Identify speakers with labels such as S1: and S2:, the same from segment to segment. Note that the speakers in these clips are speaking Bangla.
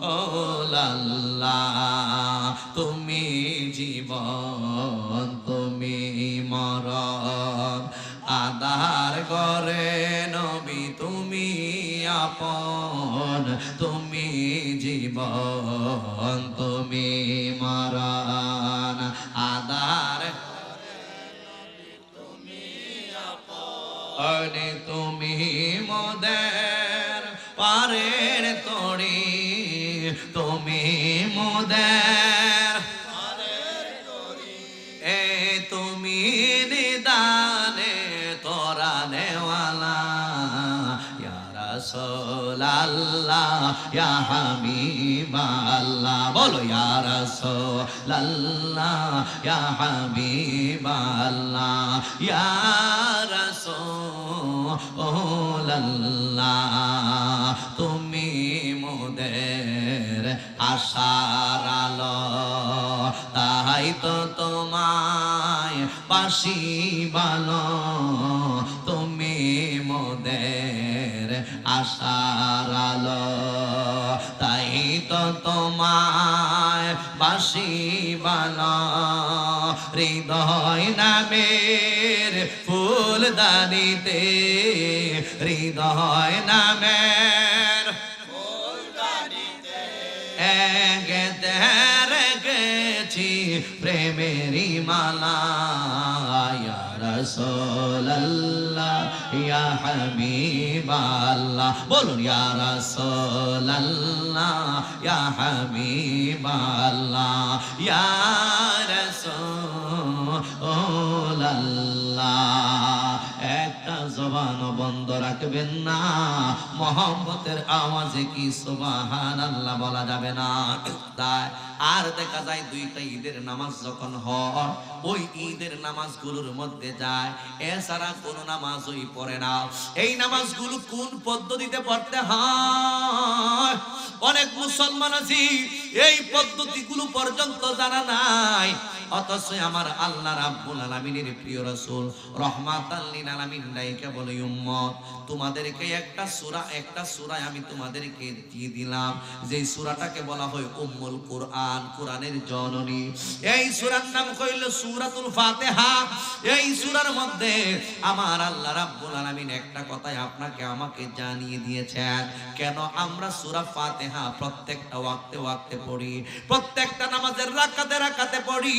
S1: রাসূলাল্লাহ তুমি জীবন, তুমি মরণ। আদার করে নবী, তুমি আপন, তুমি জীবন, তুমি মরণ। আদার অনে তুমি মোদের মোদের এ তুমি নিদানে তোরা নেওয়ালা। ইয়া রাসূলাল্লাহ, ইয়া হাবিবাল্লাহ। বলো, ইয়া রাসূলাল্লাহ, ইয়া হাবিবাল্লাহ। ইয়া রাসূলাল্লাহ, তুমি মোদের আলো তাই তো তোমায় পাশি বালো তুমি মোদের আশার আলো। তাই তো তোমায় বাসি বালো হৃদয় নামের ফুলদানিতে, হৃদয় নামের গেতে রেখেছি প্রেমেরি মালা। রাসূলুল্লাহ ইয়া হাবিবাল্লাহ। বলুন ইয়া রাসূলুল্লাহ ইয়া হাবিবাল্লাহ ইয়া রাসূলুল্লাহ। একটা জবান বন্ধ রাখবেন না। মোহাম্মতের আওয়াজে কি সুবাহান আল্লাহ বলা যাবে না? তাই আর দেখা যায় দুইটা ঈদের নামাজ যখন হয়, ওই ঈদের নামাজগুলোর মধ্যে যায়। এছাড়া কোন নামাজ ওই পড়ে না। এই নামাজগুলো কোন পদ্ধতিতে পড়তে হয়? অনেক মুসলমান আছি, এই পদ্ধতিগুলো পর্যন্ত জানা নাই। অথচ আমার আল্লাহ রাব্বুল আলামিনের প্রিয় রাসূল, রহমাতাল লিল আলামিন বলে, উম্মত, তোমাদেরকে একটা সূরা, একটা সূরায় আমি তোমাদেরকে দিয়ে দিলাম। সূরাটাকে বলা হয় উম্মুল জননী। এই সূরার নাম সূরাতুল ফাতিহা। এই সূরার মধ্যে আমার আল্লাহ রাব্বুল আলামিন একটা কথাই আপনাকে আমাকে জানিয়ে দিয়েছেন। কেন আমরা সূরা ফাতিহা প্রত্যেকটা ওয়াক্তে ওয়াক্তে পড়ি, প্রত্যেকটা নামাজের রাকাতে রাকাতে পড়ি?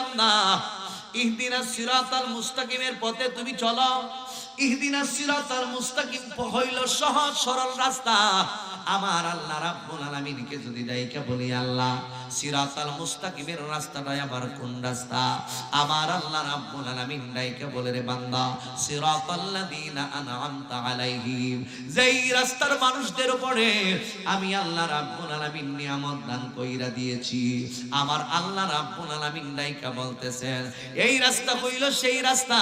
S1: বান্দা ইহদিনা সিরাতাল মুস্তাকিমের পথে তুমি চলো। ইহদিনাস সিরাতাল মুস্তাকিম হইল সহজ সরল রাস্তা। আমার আল্লাহ রাব্বুল আলামিনকে যদি বলি, আল্লাহ, সিরাতাল মুস্তাকিমের আবার কোন রাস্তা? আমার আল্লাহ রাব্বুল আলামিন বলে, রে বান্দা আন'আমতা আলাইহিম। যেই রাস্তার মানুষদের উপরে আমি আল্লাহ রাব্বুল আলামিন নিয়ামত দান কইরা দিয়েছি। আমার আল্লাহ রাব্বুল আলামিন ডাইকা বলতেছেন, এই রাস্তা হইল সেই রাস্তা,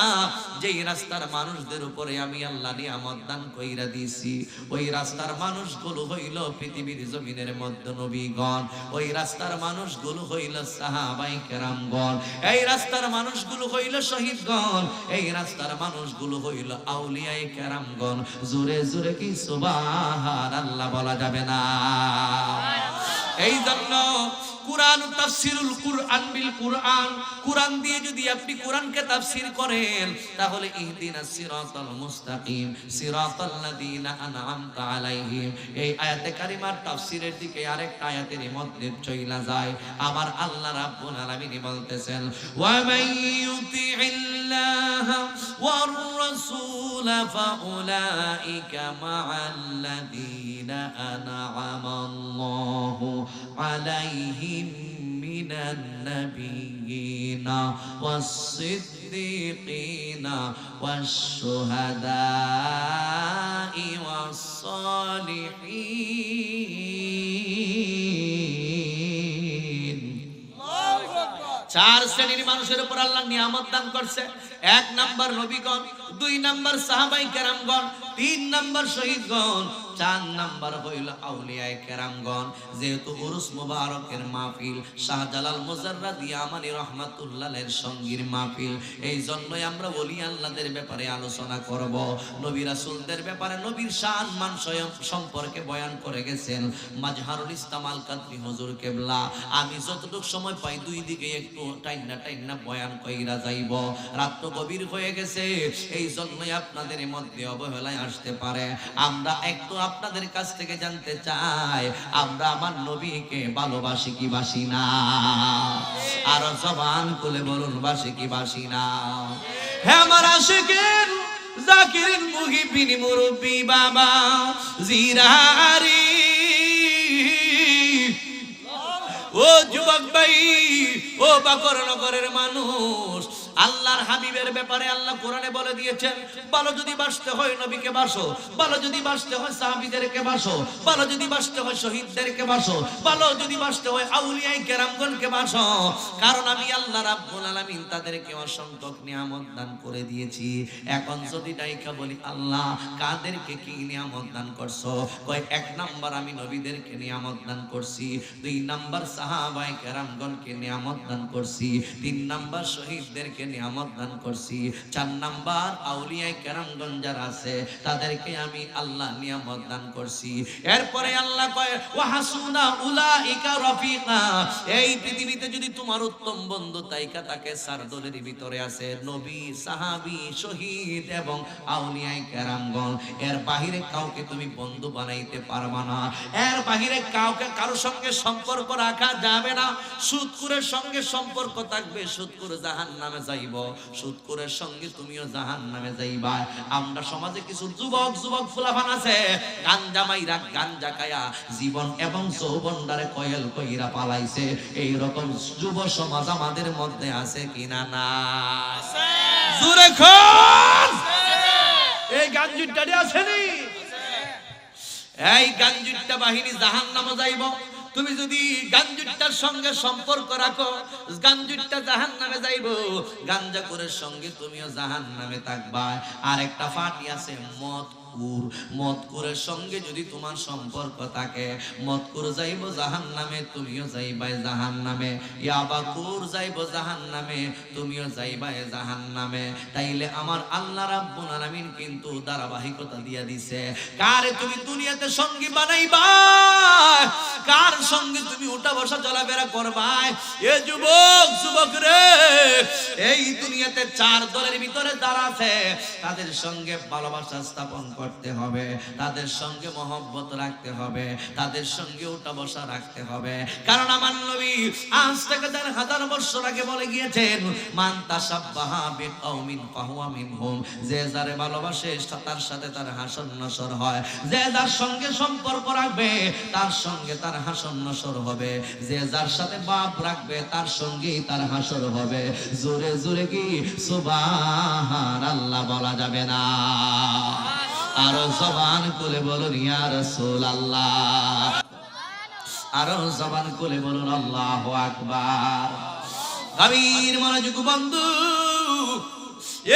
S1: যেই রাস্তার মানুষদের উপরে আমি আল্লাহ নিয়ামত দান কইরা দিয়েছি। ওই রাস্তার মানুষগুলো হইল পৃথিবীর জমিনের মধ্যে নবীগণ। ওই রাস্তার মানুষগুলো হইল সাহাবাই কেরামগণ। এই রাস্তার মানুষগুলো হইল শহীদগণ। এই রাস্তার মানুষগুলো হইল আউলিয়াই কেরামগণ। জোরে জোরে কি সুবাহান আল্লাহ বলা যাবে না? এই জন্য কুরআন তাফসিরুল কুরআন বিল কুরআন কুরআন দিয়ে যদি আপনি কোরআনকে তাফসির করেন, তাহলে ইহদিনাস সিরাতাল মুস্তাকিম, সিরাতাল লাযিনা আনআমতা আলাইহিম। এই আয়াতে কারিমার তাফসিরের দিকে আরেকটা আয়াতের মধ্যে চইলা যায়। আমার আল্লাহ রাব্বুল আলামিন বলতেছেন, ওয়া ওয়ার রাসূল ফাউলাইকা মা'আল্লাযিনা আন'আমা আল্লাহু আলাইহিম মিনান নাবিয়িনা والصديقين والشهداء والصالحين চার শ্রেণীর মানুষের উপর আল্লাহ নিয়ামত দান করছে এক নাম্বার নবীগণ দুই নাম্বার সাহাবাই কেরামগণ তিন নাম্বার শহীদগণ চার নাম্বার হইল আউলিয়ায় কেরামগণ, যেহেতু উরুস মুবারকের মাহফিল, শাহজালাল মুজাররাদ ইয়ামানি রহমাতুল্লাহের সঙ্গীর মাহফিল। এই জন্যই আমরা বলি আল্লাহদের ব্যাপারে আলোচনা করব। নবী রাসূলদের ব্যাপারে নবীর শান মান স্বয়ং সম্পর্কে বয়ান করে গেছেন। মাজহারুল ইসলাম আল কাদরি হুজুর কেবলা, আমি যতটুকু সময় পাই দুই দিকে একটু টাইনা টাইনা বয়ান কইরা যাইব। রাত তো গভীর হয়ে গেছে, এই জন্যই আপনাদের মধ্যে অবহেলায় আসতে পারে। আমরা একটু আপনাদের কাছ থেকে জানতে চাই, আমরা আমার নবীকে ভালোবাসি কি বাসি না? আর জবান খুলে বলুন, বাসি কি বাসি না? হ্যাঁ আমার জাকির মুহিবিন মুরব্বি বাবা, জিরারি। ও যুবক ভাই, ও বাকর নগরের মানুষ আল্লাহর হাবিবের ব্যাপারে আল্লাহ কোরআনে বলে দিয়েছেন, ভালো যদি বাসতে হয় নবীকে বাসো ভালো যদি বাসতে হয় সাহাবীদেরকে বাসো ভালো যদি বাসতে হয় শহীদদেরকে বাসো ভালো যদি বাসতে হয় আউলিয়াই কেরামগণকে বাসো কারণ আমি আল্লাহ রাব্বুল আলামিন তাদেরকে অসংখ্য নিয়ামত দান করে দিয়েছি। এখন যদি ডাইকা বলি, আল্লাহ, কাদেরকে কি নিয়ামত দান করছ? কয়, এক নাম্বার আমি নবীদেরকে নিয়ামত দান করছি, দুই নাম্বার সাহাবাই কেরামগণকে নিয়ামত দান করছি, তিন নাম্বার শহীদদেরকে নিয়ামত দান করছি। চার নাম্বার আউলিয়াই কেরামগণ যারা আছে, তাদেরকে আমি আল্লাহ নিয়ামত দান করছি। এরপরে আল্লাহ কয়, ওয়াহাসুনা উলাইকা রফিকা। এই পৃথিবীতে যদি তোমার উত্তম বন্ধু তাইকা তাকে সার দলের ভিতরে আছে, নবী, সাহাবী, শহীদ এবং আউলিয়াই কেরামগণ, এর বাহিরে কাউকে তুমি বন্ধু বানাইতে পারবা না। এর বাহিরে কাউকে কারও সঙ্গে সম্পর্ক রাখা যাবে না। সুদকুরের সঙ্গে সম্পর্ক থাকবে সুদকুর জাহান নামে যাইব। সুদকুরের সঙ্গে তুমিও জাহান নামে যাইবা। আমরা সমাজে কিছু যুবক যুবক ফুলাফান আছে। গাঞ্জা মাইরা গাঞ্জা খায়া জীবন এবং যৌবনডারে কয়েল কইরা পালাইছে। এই রকম যুব সমাজ আমাদের মধ্যে আছে কিনা না? জোরে খন এই গাঞ্জুটারে আসেনি এই গাঞ্জুট্টা বাহিনী জাহান নামে যাইব। তুমি যদি গাঞ্জুটার সঙ্গে সম্পর্ক রাখো গাঞ্জুটা জাহান নামে যাইব গাঞ্জাকুরের সঙ্গে তুমিও জাহান নামে থাকবা। আর একটা ফাটি আছে, মদ কুর মদকুরের সঙ্গে যদি তোমার সম্পর্ক থাকে, মদকুর যাইব জাহান নামে তুমিও যাইবাই জাহান নামে ইয়াবাকুর যাইব জাহান নামে তুমিও যাইবাই জাহান নামে তাইলে আমার আল্লাহ রাব্বুল আলামিন কিন্তু ধারাবাহিকতা দিয়া দিছে। কারে তুমি দুনিয়াতে সঙ্গী বানাইবা কার সঙ্গে তুমি উঠা বসা চলাফেরা করবা এ যুবক যুবক রে, এই দুনিয়াতে চার দলের ভিতরে আছে, তাদের সঙ্গে ভালোবাসা স্থাপন করতে হবে। তাদের সঙ্গে মহব্বত রাখতে হবে। তাদের সঙ্গে উঠা বসা রাখতে হবে। কারণ আমার নবী আজ থেকে দেড় হাজার বছর আগে বলে গিয়েছেন, মান তাসাব্বাহা বিকৌমিন ফাহুয়া মিনহুম। যে যারে ভালোবাসে তার সাথে তার হাসন নসর হয়। যে যার সঙ্গে সম্পর্ক রাখবে, তার সঙ্গে তার হাসন নসর হবে। যে যার সাথে বাপ রাখবে, তার সঙ্গেই তার হাসর হবে। জোরে জোরে কি? সুবাহান আল্লাহ বলা যাবে না। আরও জবান করে বলুন, ইয়া রাসূল আল্লাহ আরও জবান করে বলুন, আল্লাহ আকবার। গভীর মনোযোগ বন্ধু,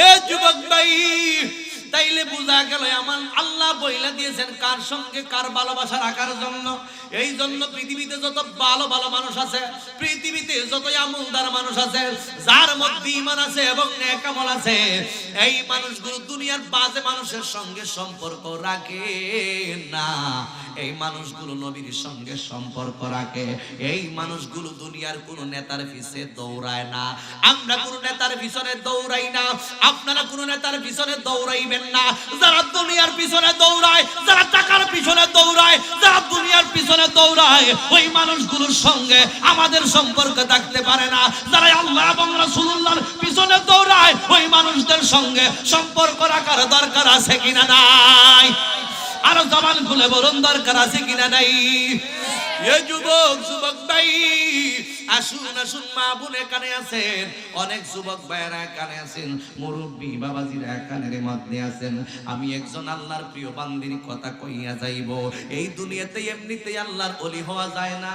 S1: এ যুবক ভাই তাইলে বোঝা গেল আমার আল্লাহ বইলা দিয়েছেন কার সঙ্গে কার ভালোবাসা রাখার জন্য। এই জন্য পৃথিবীতে যত ভালো ভালো মানুষ আছে, পৃথিবীতে যত আমলদার মানুষ আছে, যার মধ্যে ইমান আছে এবং নেকামল আছে, এই মানুষগুলো দুনিয়ার বাজে মানুষের সঙ্গে সম্পর্ক রাখে না। এই মানুষগুলো নবীর সঙ্গে সম্পর্ক রাখে। এই মানুষগুলো দুনিয়ার কোন নেতার পিছে দৌড়ায় না। আমরা কোন নেতার পিছনে দৌড়াই না। আপনারা কোন নেতার পিছনে দৌড়াইবেন না। যারা দুনিয়ার পিছনে দৌড়ায়, যারা টাকার পিছনে দৌড়ায়, যারা দুনিয়ার পিছনে দৌড়ায়, ওই মানুষগুলোর সঙ্গে আমাদের সম্পর্ক থাকতে পারে না। যারা আল্লাহ এবং রাসূলুল্লাহর পিছনে দৌড়ায়, ওই মানুষদের সঙ্গে সম্পর্ক রাখার দরকার আছে কিনা নাই? আরও জবান খুলে বলুন দরকার আছে কিনা নাই? যুবক যুবক ভাই আসুন আসুন, মা বোন এখানে আছেন। অনেক যুবক ভাইয়েরা এখানে আছেন, মুরব্বী বাবাজিরা এখানের মধ্যে আছেন। আমি একজন আল্লাহর প্রিয় বান্দির কথা কইয়া যাইব। এই দুনিয়াতে এমনিতে আল্লাহর অলি হওয়া যায় না।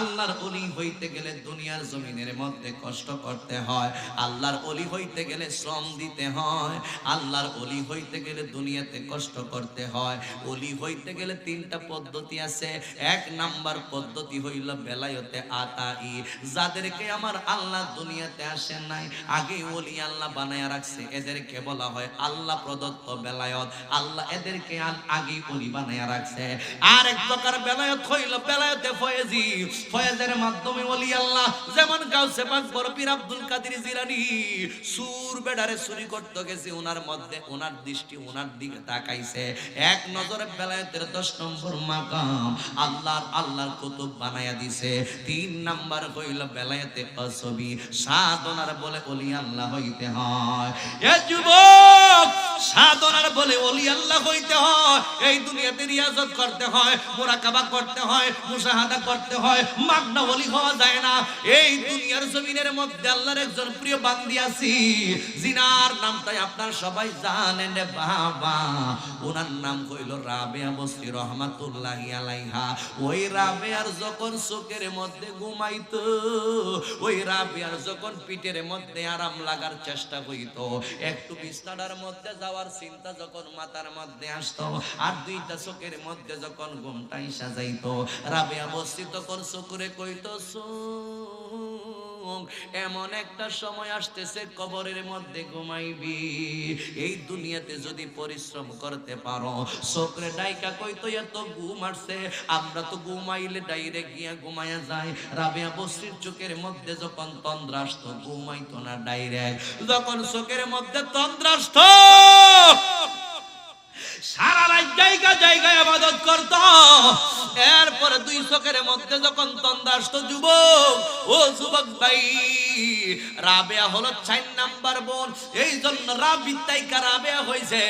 S1: আল্লাহর অলি হইতে গেলে দুনিয়ার জমিনের মধ্যে কষ্ট করতে হয়। আল্লাহর অলি হইতে গেলে শ্রম দিতে হয়। আল্লাহর অলি হইতে গেলে দুনিয়াতে কষ্ট করতে হয়। অলি হইতে গেলে তিনটা পদ্ধতি আছে। এক নাম্বার পদ্ধতি হইল বেলায়তে আতাই। যাদেরকে আমার আল্লাহ দুনিয়াতে আসেন নাই, আগে অলি আল্লাহ রাখছে। এদেরকে বলা হয় আল্লাহ প্রদত্ত বেলায়ত। আল্লাহ এদেরকে আগে বানায়া রাখছে। আর এক প্রকার বেলায়ত হইল বেলায়তে ফয়েজি। ফয়েজের মাধ্যমে অলি আল্লাহ, যেমন গাউসে আব্দুল সুর বেডারে চুরি করতে গেছে ওনার মধ্যে ওনার দৃষ্টি ওনার দিকে তাকাইছে। এক নজরে বেলায়েতের দশ নম্বর মাকাম, আল্লাহর আল্লাহর কুতুব বানায়া দিছে। তিন নাম্বার হইল বেলায়েতে কসবি সাধনার বলে অলি আল্লাহ হইতে হয়। এ যুবক, সাধনার বলে অলি আল্লাহ হইতে হয়। এই দুনিয়াতে রিয়াজত করতে হয়, মোরাকাবা করতে হয়, মুশাহাদা করতে হয়, মাগনা ওলি হওয়া যায় না। এই দুনিয়ার জমিনের মধ্যে আল্লাহর একজন প্রিয় বান্দি আছি। জিনার নামটাই আপনার সবাই জানেন বাবা। ওনার নাম হইল রাবেয়া বসরি রহমাতুল্লাহি আলাইহা। ওই রাবেয়ার যখন চোখের মধ্যে ঘুমাইত ওই রাবিয়ার যখন পিঠের মধ্যে আরাম লাগার চেষ্টা করিত একটু বিছানার মধ্যে যাওয়ার চিন্তা যখন মাথার মধ্যে আসতো আর দুইটা চোখের মধ্যে যখন ঘুমটাই ইসা রাবিয়া বসতি বসরি তখন চোখরে কইত "সুখ, এমন একটা সময় আসতেছে, কবরের মধ্যে ঘুমাইবি। এই দুনিয়াতে যদি পরিশ্রম করতে পারো চোখরে ডাইকা কইতো এত ঘুম আসছে? আমরা তো ঘুমাইলে ডাইরেক্ট গিয়া ঘুমাইয়া যায়। রাবিয়া বসরির চোখের মধ্যে যখন তন্দ্রাস্ত ঘুমাইতো না ডাইরেক্ট। যখন চোখের মধ্যে তন্দ্রা আসতো সারা জায়গা জায়গায় আবাদত করত। এরপরে দুই চোখের মধ্যে যখন তন্দা যুবক, ও যুবক ভাই, রাবেয়া হলো চার নাম্বার বোন। এই জন্য রাবির তাইকা রাবেয়া হয়েছে।